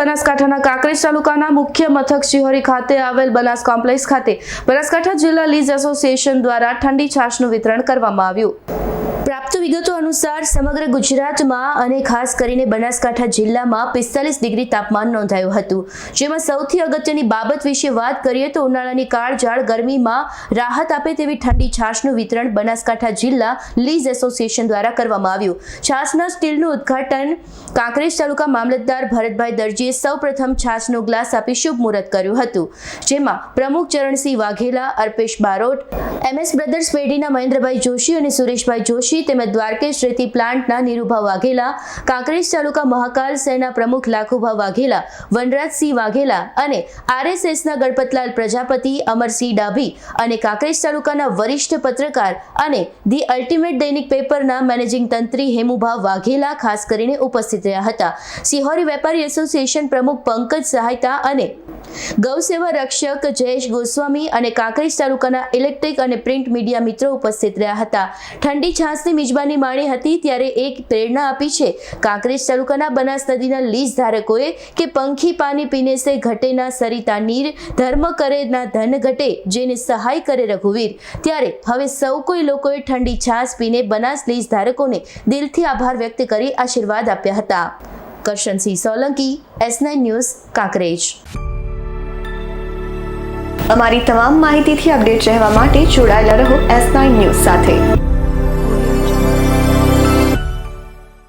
બનાસકાંઠાના કાંકરેજ તાલુકાના મુખ્ય મથક શિહોરી ખાતે આવેલ બનાસ કોમ્પ્લેક્સ ખાતે બનાસકાંઠા જિલ્લા લીઝ એસોસિએશન દ્વારા ઠંડી છાશનું વિતરણ કરવામાં આવ્યું. વિગતો અનુસાર સમગ્ર ગુજરાતમાં અને ખાસ કરીને બનાસકાંઠા જિલ્લામાં પિસ્તાલીસ ડિગ્રી તાપમાન નોંધાયું હતું. જેમાં સૌથી અગત્યની બાબત વિશે વાત કરીએ તો ઉનાળાની કાળઝાળ ગરમીમાં રાહત આપે તેવી ઠંડી છાશનું વિતરણ બનાસકાંઠા જિલ્લા લીઝ એસોસિએશન દ્વારા કરવામાં આવ્યું. છાશના સ્ટીલનું ઉદ્ઘાટન કાંકરેજ તાલુકા મામલતદાર ભરતભાઈ દરજીએ સૌપ્રથમ છાશનો ગ્લાસ આપી શુભ મુહૂર્ત કર્યું હતું. જેમાં પ્રમુખ ચરણસિંહ વાઘેલા, અર્પેશ બારોટ એમએસ બ્રધર્સ પેઢીના મહેન્દ્રભાઈ જોશી અને સુરેશભાઈ જોશી તેમજ દ્વારકેશ રેતી પ્લાન્ટના નીરુભા વાઘેલા, કાંકરેજ તાલુકા મહાકાલ સેના પ્રમુખ લાખુભા વાઘેલા, વનરાજસિંહ વાઘેલા અને આરએસએસના ગણપતલાલ પ્રજાપતિ, અમરસિંહ ડાભી અને કાંકરેજ તાલુકાના વરિષ્ઠ પત્રકાર અને ધી અલ્ટિમેટ દૈનિક પેપરના મેનેજિંગ તંત્રી હેમુભા વાઘેલા ખાસ કરીને ઉપસ્થિત રહ્યા હતા. સિહોરી વેપારી એસોસિએશન પ્રમુખ પંકજ સહાયતા અને ગૌસેવા રક્ષક જયેશ ગોસ્વામી અને કાંકરેજ તાલુકાના ઇલેક્ટ્રિક અને પ્રિન્ટ મીડિયા મિત્રો ઉપસ્થિત રહ્યા હતા. ઠંડી છાસની મિજબાની માણી હતી ત્યારે એક પ્રેરણા આપી છે. કાંકરેજ તાલુકાના બનાસ નદીના લીઝ ધારકોએ કે પંખી પાણી પીને સે ઘટે ના સરિતા નીર, ધર્મ કરે ના ધન ઘટે, જેને સહાય કરે રઘુવીર. ત્યારે હવે સૌ કોઈ લોકોએ ઠંડી છાસ પીને બનાસ લીઝ ધારકોને દિલથી આભાર વ્યક્ત કરી આશીર્વાદ આપ્યા હતા. Karshansinh Solanki, S nine news, Kankrej. અમારી તમામ માહિતીથી અપડેટ રહેવા માટે જોડાયેલા રહો એસ નાઇન ન્યૂઝ સાથે.